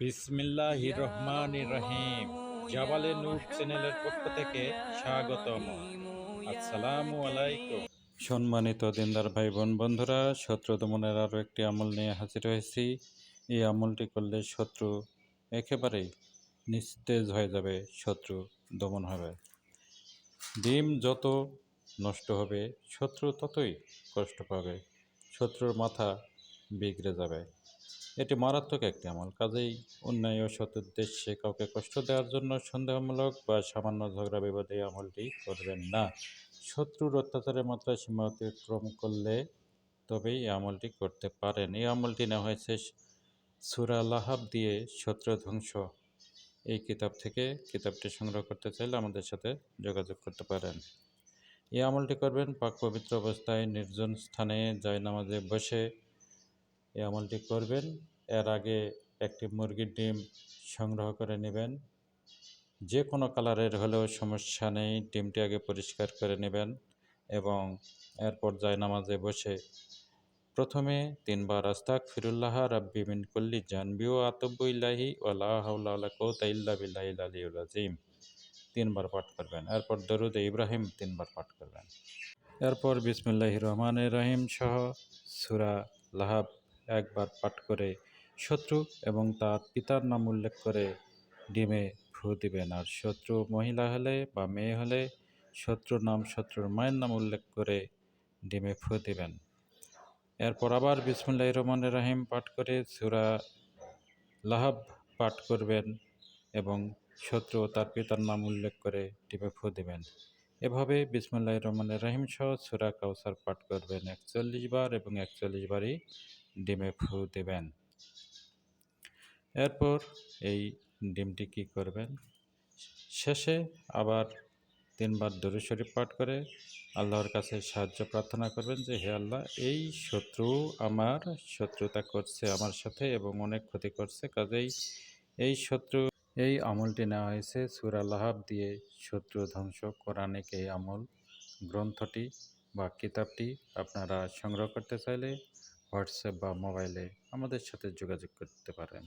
বিসমিল্লাহ রহমান রহিম। জাবালে নূর চ্যানেলের পক্ষ থেকে স্বাগতম। আসসালামু আলাইকুম। সম্মানিত দিনদার ভাই বোন বন্ধুরা শত্রু দমনের আরও একটি আমল নিয়ে হাজির হয়েছি। এই আমলটি করলে শত্রু একেবারেই নিস্তেজ হয়ে যাবে শত্রু দমন হবে। ডিম যত নষ্ট হবে শত্রু ততই কষ্ট পাবে শত্রুর মাথা বিগড়ে যাবে। এটি মারাত্মক একটি আমল। কাজেই অন্যায় ও সৎ উদ্দেশ্যে কাউকে কষ্ট দেওয়ার জন্য সন্দেহমূলক বা সামান্য ঝগড়া বিবাদে আমলটি করবেন না। শত্রুর অত্যাচারের মাত্রা সীমা অতিক্রম করলে তবেই এই আমলটি করতে পারেন। এই আমলটি নেওয়া হয়েছে সুরা লাহাব দিয়ে শত্রু ধ্বংস। এই কিতাব থেকে কিতাবটি সংগ্রহ করতে চাইলে আমাদের সাথে যোগাযোগ করতে পারেন। এই আমলটি করবেন পাক পবিত্র অবস্থায় নির্জন স্থানে যায় নামাজে বসে। এই আমলটি করবেন এর আগে একটি মুরগির ডিম সংগ্রহ করে নেবেন। যে কোনো কালারের হলেও সমস্যা নেই, ডিমটি আগে পরিষ্কার করে নেবেন এবং এরপর নামাজে বসে। প্রথমে তিনবার আস্তাক ফিরুল্লাহ রাব্বি মিন কুল্লি জানবি ও আতব্বু ইল্লাহি ওয়ালা তিনবার পাঠ করবেন। এরপর দরুদ ইব্রাহিম তিনবার পাঠ করবেন। এরপর বিসমিল্লাহ রহমান রহিম সহ সুরা লাহাব একবার পাঠ করে শত্রু এবং তার পিতার নাম উল্লেখ করে ডিমে ফু দিবেন। আর শত্রু মহিলা হলে বা মেয়ে হলে শত্রুর নাম শত্রুর মায়ের নাম উল্লেখ করে ডিমে ফু দিবেন। এরপর আবার বিসমুল্লাহ রহমান রাহিম পাঠ করে সুরা লাহাব পাঠ করবেন এবং শত্রু তার পিতার নাম উল্লেখ করে ডিমে ফু দিবেন। এভাবে বিসমুল্লাহ রহমান রাহিম সহ সুরা কাউসার পাঠ করবেন। একচল্লিশ বার এবং একচল্লিশ বারই ডিমে ফু দেবেন। এরপর এই ডিমটি কী করবেন? শেষে আবার তিনবার দরুদ শরীফ পাঠ করে আল্লাহর কাছে সাহায্য প্রার্থনা করবেন যে, হে আল্লাহ, এই শত্রু আমার শত্রুতা করছে আমার সাথে এবং অনেক ক্ষতি করছে। কাজেই এই শত্রু, এই আমলটি নেওয়া হয়েছে সুরা লাহাব দিয়ে। শত্রু ধ্বংস কোরআনিক এই আমল গ্রন্থটি বা কিতাবটি আপনারা সংগ্রহ করতে চাইলে হোয়াটসঅ্যাপ বা মোবাইলে আমাদের সাথে যোগাযোগ করতে পারেন।